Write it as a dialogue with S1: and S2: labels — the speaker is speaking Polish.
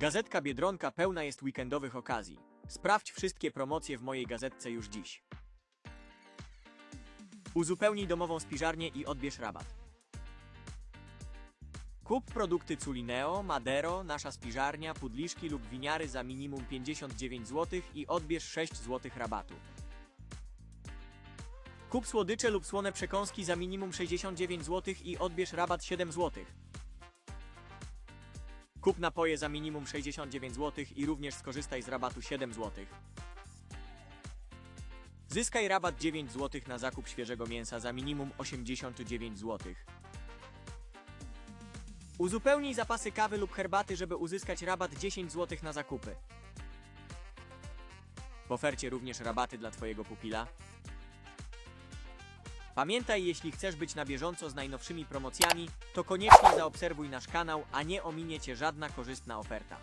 S1: Gazetka Biedronka pełna jest weekendowych okazji. Sprawdź wszystkie promocje w mojej gazetce już dziś. Uzupełnij domową spiżarnię i odbierz rabat. Kup produkty Culineo, Madero, nasza spiżarnia, pudliszki lub winiary za minimum 59 zł i odbierz 6 zł rabatu. Kup słodycze lub słone przekąski za minimum 69 zł i odbierz rabat 7 zł. Kup napoje za minimum 69 zł i również skorzystaj z rabatu 7 zł. Zyskaj rabat 9 zł na zakup świeżego mięsa za minimum 89 zł. Uzupełnij zapasy kawy lub herbaty, żeby uzyskać rabat 10 zł na zakupy. W ofercie również rabaty dla Twojego pupila. Pamiętaj, jeśli chcesz być na bieżąco z najnowszymi promocjami, to koniecznie zaobserwuj nasz kanał, a nie ominie Cię żadna korzystna oferta.